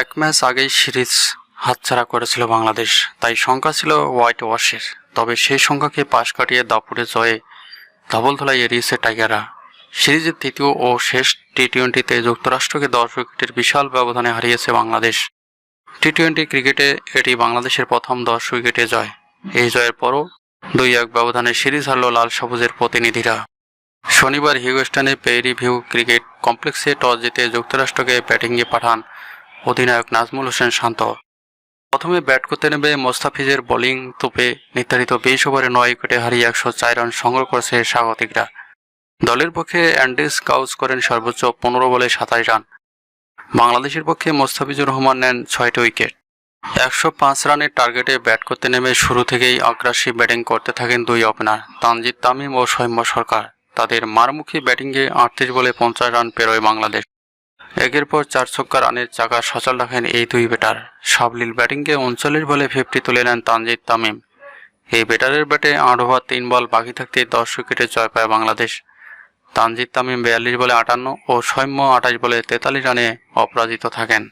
এক ম্যাচ আগেই সিরিজ হাতছাড়া করেছিল বাংলাদেশ। তাই সংখ্যা ছিল হোয়াইট ওয়াশের। তবে সেই সংখ্যাকে পাশ কাটিয়ে দাপুরে জয়ে ধবল ধলাই এড়িয়েছে টাইগাররা। সিরিজের তৃতীয় ও শেষ টি টোয়েন্টিতে যুক্তরাষ্ট্রকে দশ উইকেটের বিশাল ব্যবধানে হারিয়েছে বাংলাদেশ। টি টোয়েন্টি ক্রিকেটে এটি বাংলাদেশের প্রথম দশ উইকেটে জয়। এই জয়ের পরও দুই এক ব্যবধানে সিরিজ হারল লাল সবুজের প্রতিনিধিরা। শনিবার হিউস্টনে পেরি ভিউ ক্রিকেট কমপ্লেক্সে টস জিতে যুক্তরাষ্ট্রকে ব্যাটিংয়ে পাঠান অধিনায়ক নাজমুল হোসেন শান্ত। প্রথমে ব্যাট করতে নেমে মোস্তাফিজের বোলিং তোপে নির্ধারিত বিশ ওভারে নয় উইকেটে হারিয়ে একশো চার রান সংগ্রহ করেছে স্বাগতিকরা। দলের পক্ষে অ্যান্ডিস কাউজ করেন সর্বোচ্চ পনেরো বলে সাতাশ রান। বাংলাদেশের পক্ষে মোস্তাফিজুর রহমান নেন ছয়টি উইকেট। একশো পাঁচ রানের টার্গেটে ব্যাট করতে নেমে শুরু থেকেই আগ্রাসী ব্যাটিং করতে থাকেন দুই ওপেনার তানজিদ তামিম ও সৌম্য সরকার। তাদের মারমুখী ব্যাটিংয়ে আটত্রিশ বলে পঞ্চাশ রান পেরোয় বাংলাদেশ। একের পর চার ছক্কা রানের চাকা সচল রাখেন এই দুই ব্যাটার। সাবলীল ব্যাটিংকে উনচল্লিশ বলে ফিফটি তুলে নেন তানজিদ তামিম। এই ব্যাটারের ব্যাটে আট ওভার, তিন বল বাকি থাকতে দশ উইকেটে জয় পায় বাংলাদেশ। তানজিদ তামিম বিয়াল্লিশ বলে আটান্ন ও সৌম্য আঠাশ বলে তেতাল্লিশ রানে অপরাজিত থাকেন।